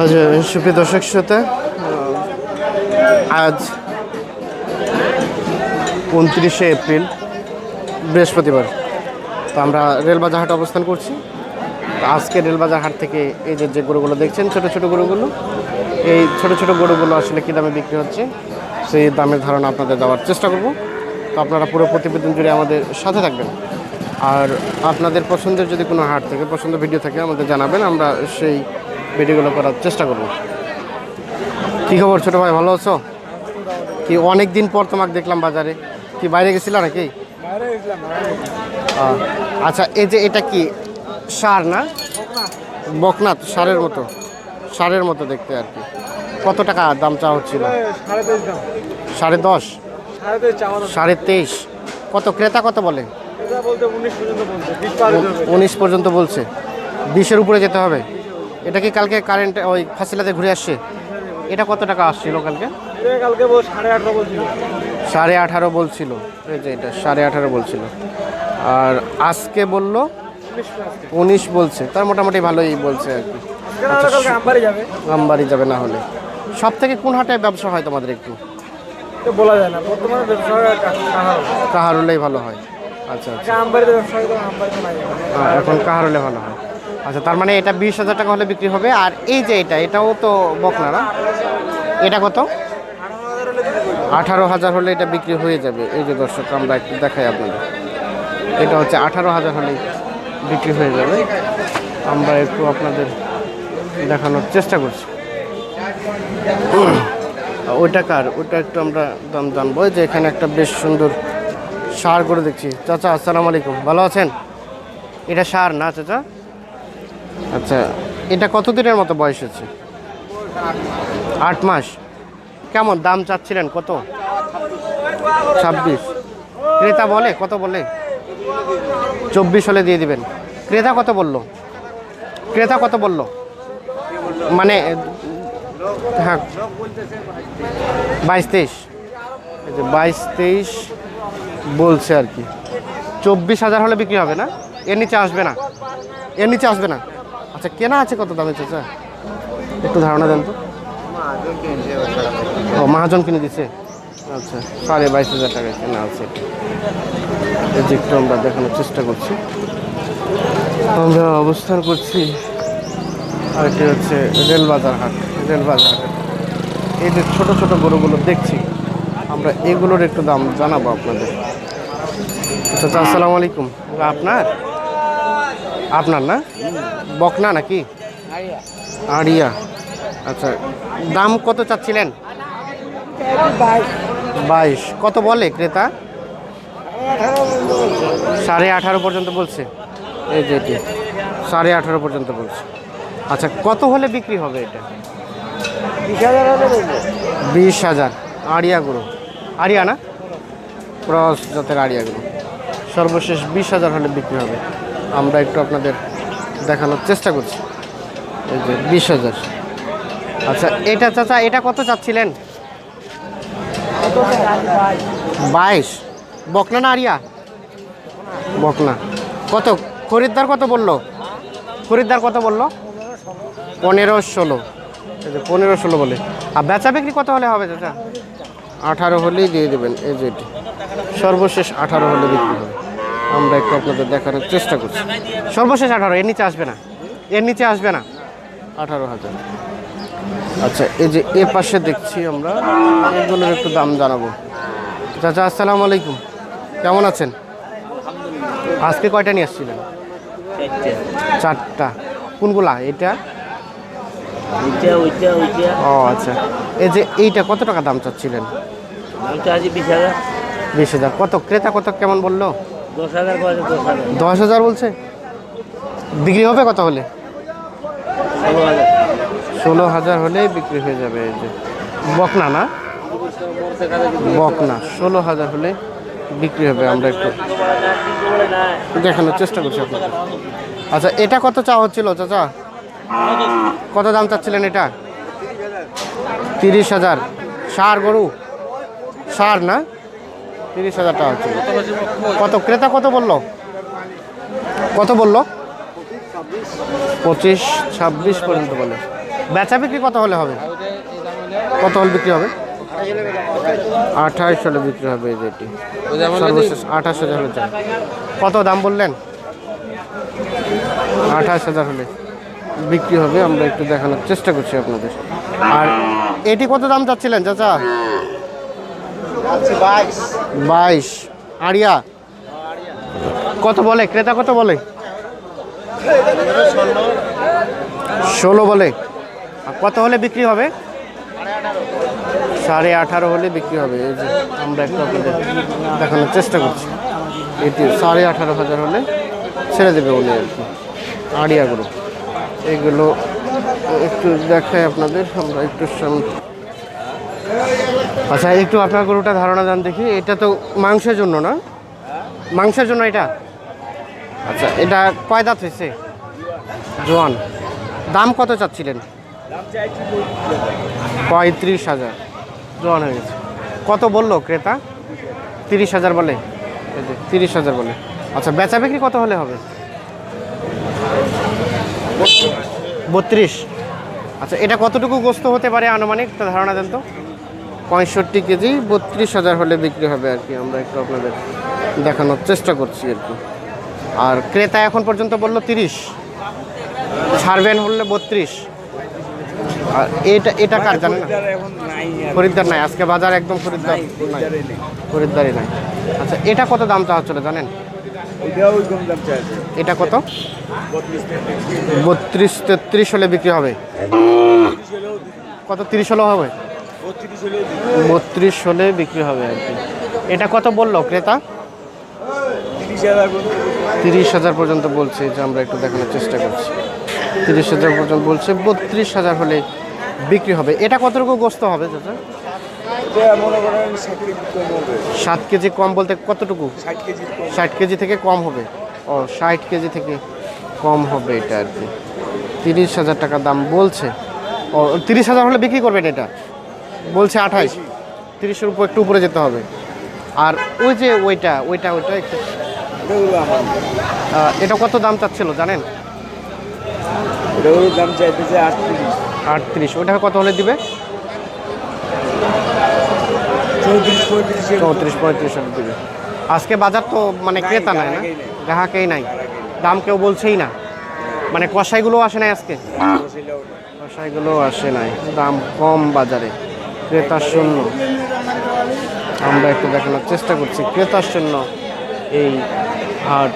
আচ্ছা সুপ্রিয় দর্শক শ্রোতা আজ উনত্রিশে এপ্রিল, বৃহস্পতিবার। তো আমরা রেলবাজার হাট অবস্থান করছি। আজকে রেলবাজার হাট থেকে এই যে যে গরুগুলো দেখছেন, ছোট ছোট গরুগুলো, এই ছোট ছোট গরুগুলো আসলে কী দামে বিক্রি হচ্ছে, সেই দামের ধারণা আপনাদের দেওয়ার চেষ্টা করব। তো আপনারা পুরো প্রতিবেদন জুড়ে আমাদের সাথে থাকবেন। আর আপনাদের পছন্দের যদি কোনো হাট থেকে পছন্দের ভিডিও থাকে আমাদের জানাবেন আমরা সেই ভিডিওগুলো করার চেষ্টা করব। কী খবর ছোটো ভাই ভালো আছো? কি অনেক দিন পর তোমাকে দেখলাম বাজারে। কি বাইরে গেছিল নাকি? আচ্ছা এই যে এটা কি সার না? বকনাথ সারের মতো। সারের মতো দেখতে আর কি। কত টাকা দাম চাওয়া হচ্ছিল? সাড়ে দশ সাড়ে তেইশ সাড়ে তেইশ। কত ক্রেতা কত বলে? উনিশ পর্যন্ত বলছে বিশের উপরে যেতে হবে। এটা কি কালকে কারেন্ট ওই ফাঁসিলাতে ঘুরে আসছে? এটা কত টাকা আসছিল কালকে? কালকে সাড়ে আঠারো বলছিল। এই যে এটা সাড়ে আঠারো বলছিল। আর আজকে বলল উনিশ বলছে। তার মোটামুটি ভালোই বলছে আর কি। যাবে। আমবাড়ি যাবে না হলে। সব থেকে কোন হাটে ব্যবসা হয় তোমাদের একটু? বলা যায় না। বর্তমানে ব্যবসা কাহারুলেই ভালো হয়। আচ্ছা আচ্ছা। আম্বারিতে ব্যবসা হয় নাই হ্যাঁ, এখন কাহারুলে ভালো হয়? আচ্ছা তার মানে এটা বিশ হাজার টাকা হলে বিক্রি হবে আর এই যে এটা এটাও তো বকনা না? এটা কত? আঠারো হাজার হলে এটা বিক্রি হয়ে যাবে। এই যে দর্শক আমরা একটু দেখাই আপনাদের। এটা হচ্ছে আঠারো হাজার হলেই বিক্রি হয়ে যাবে। আমরা একটু আপনাদের দেখানোর চেষ্টা করছি। ওইটা কার? ওইটা একটু আমরা দাম জানব। যে এখানে একটা বেশ সুন্দর সার করে দেখছি। চাচা আসসালামু আলাইকুম। ভালো আছেন? এটা সার না চাচা? আচ্ছা। এটা কত দিনের মতো বয়স হচ্ছে? আট মাস। কেমন দাম চাচ্ছিলেন? কত? ছাব্বিশ। ক্রেতা বলে? কত বলে? চব্বিশ হলে দিয়ে দিবেন। ক্রেতা কত বলল? ক্রেতা কত বলল? মানে হ্যাঁ। বাইশ তেইশ। বাইশ তেইশ। বলছে আর কি। চব্বিশ হাজার হলে বিক্রি হবে না? এর নিচে আসবে না? এর নিচে আসবে না? আচ্ছা কেনা আছে কত দামে চাচা? একটু ধারণা দেন তো। ও, মহাজন কিনে দিছে? আচ্ছা সাড়ে বাইশ হাজার টাকা কেনা আছে। একটু আমরা দেখানোর চেষ্টা করছি। আমরা অবস্থান করছি আরেকটি হচ্ছে রেলবাজার হাট রেলবাজার হাট। এই যে ছোটো ছোটো গরুগুলো দেখছি, আমরা এগুলোর একটু দাম জানাব আপনাদের। আচ্ছা আসসালামু আলাইকুম। আপনার? আপনার না? বকনা নাকি? আড়িয়া আচ্ছা দাম কত চাচ্ছিলেন? বাইশ। কত বলে ক্রেতা? সাড়ে আঠারো পর্যন্ত বলছে। এই যে এটি সাড়ে আঠারো পর্যন্ত বলছে। আচ্ছা কত হলে বিক্রি হবে এটা? বিশ হাজার বিশ হাজার। আড়িয়া গরু। আড়িয়া না? ক্রস জাতের আড়িয়াগুলো সর্বশেষ বিশ হাজার হলে বিক্রি হবে। আমরা একটু আপনাদের দেখানোর চেষ্টা করছি। এই যে বিশ হাজার। আচ্ছা এটা চাচা, এটা কত চাচ্ছিলেন? বাইশ। বকনা না আড়িয়া বকনা। কত? খরিদ্দার কত বলল? খরিদ্দার কত বলল? পনেরো ষোলো। পনেরো ষোলো বলে। আর বেচা বিক্রি কত হলে হবে চাচা? আঠারো হলেই দিয়ে দেবেন। এই যে সর্বশেষ আঠারো হলে বিক্রি হবে। আমরা একটু আপনাদের দেখানোর চেষ্টা করছি। সর্বশেষ আঠারো এর নিচে আসবে না। এর নিচে আসবে না। আঠারো হাজার। আচ্ছা এই যে এ পাশে দেখছি আমরা এগুলোর একটু দাম জানাব। চাচা আসসালামু আলাইকুম। কেমন আছেন? আজকে কয়টা নিয়ে আসছিলেন? চারটা। কোনগুলা? এটা ও আচ্ছা। এই যে এইটা কত টাকা দাম চাচ্ছিলেন? বিশ হাজার। কত? ক্রেতা কত? কেমন বলল? দশ হাজার বলছে বিক্রি হবে কত হলে? ষোলো হাজার। হলেই বিক্রি হয়ে যাবে এই যে। বকনা না? বকনা। ষোলো হাজার হলে বিক্রি হবে আমরা একটু দেখানোর চেষ্টা করছি আপনাকে আচ্ছা এটা কত চা হচ্ছিল চাচা? কত দাম চাচ্ছিলেন এটা? তিরিশ হাজার। সার গরু? সার না? তিরিশ হাজার টাকা হচ্ছিল কত ক্রেতা কত বলল? কত বলল? পঁচিশ ছাব্বিশ পর্যন্ত বলে। বেচা বিক্রি কত হলে হবে? কত হলে বিক্রি হবে? আঠাশ হলে বিক্রি হবে যেটি সর্বশেষ আঠাশ হাজার হলে কত দাম বললেন? আঠাশ হাজার হলে বিক্রি হবে। আমরা একটু দেখানোর চেষ্টা করছি আপনাদের। আর এটি কত দাম চাচ্ছিলেন চাচা? বাইশ। আড়িয়া? কত বলে? ক্রেতা কত বলে? ষোলো বলে। কত হলে বিক্রি হবে? সাড়ে আঠারো হলে বিক্রি হবে। এই যে আমরা একটু আপনাদের দেখানোর চেষ্টা করছি। এটি সাড়ে আঠারো হাজার হলে ছেড়ে দেবে উনি আর কি। আড়িয়াগুলো এগুলো একটু দেখাই আপনাদের। আমরা একটু সামনে আচ্ছা একটু আপনার গরুটা ধারণা জান দেখি। এটা তো মাংসের জন্য না? মাংসের জন্য এটা? আচ্ছা এটা কয় হয়েছে? জোয়ান। দাম কত চাচ্ছিলেন? পঁয়ত্রিশ হাজার। জোয়ান হয়ে গেছে। কত বলল ক্রেতা? তিরিশ হাজার বলে। তিরিশ হাজার বলে। আচ্ছা বেচা বিক্রি কত হলে হবে? বত্রিশ। আচ্ছা এটা কতটুকু গোস্ত হতে পারে আনুমানিক? ধারণা দেন তো। পঁয়ষট্টি কেজি বত্রিশ হাজার হলে বিক্রি হবে আর কি। আমরা একটু আপনাদের দেখানোর চেষ্টা করছি আর কি। আর ক্রেতা এখন পর্যন্ত বলল তিরিশ ছাড়বেন হলে বত্রিশ। আর এটা এটা কার জানেন না? খরিদ্দার নাই আজকে বাজার একদম খরিদ্দার নাই। খরিদ্দারই নাই। আচ্ছা এটা কত দাম চাওয়া চলে জানেন? এটা কত? বত্রিশ তেত্রিশ হলে বিক্রি হবে। কত তিরিশ হলেও হবে? বত্রিশ হলে বিক্রি হবে। আর কি। এটা কত বলল ক্রেতা? তিরিশ হাজার পর্যন্ত বলছে। যে আমরা একটু দেখানোর চেষ্টা করছি। তিরিশ হাজার পর্যন্ত বলছে বত্রিশ হাজার হলে বিক্রি হবে। এটা কতটুকু গোস্ত হবে চাচা? ষাট কেজি কম সাত কেজি কম বলতে কতটুকু? ষাট কেজি থেকে কম হবে। ও ষাট কেজি থেকে কম হবে এটা আর কি। তিরিশ হাজার টাকা দাম বলছে। ও তিরিশ হাজার হলে বিক্রি করবেন এটা? বলছে আঠাইশ। তিরিশের উপর একটু উপরে যেতে হবে। আর ওই যে ওইটা ওইটা ওইটা একটু এটা কত দাম চাচ্ছিল জানেন? দাম চাইতেছে আটত্রিশ। আটত্রিশ। ওটা কত হলে দিবে? চৌত্রিশ পঁয়ত্রিশ চৌত্রিশ পঁয়ত্রিশ হলে দিবে। আজকে বাজার তো মানে ক্রেতা নাই না? গ্রাহকেই নাই। দাম কেউ বলছেই না। মানে কষাইগুলো আসে নাই আজকে? কষাইগুলো আসে নাই। দাম কম বাজারে। ক্রেতার শূন্য। আমরা একটু দেখানোর চেষ্টা করছি। ক্রেতার শূন্য এই হাট।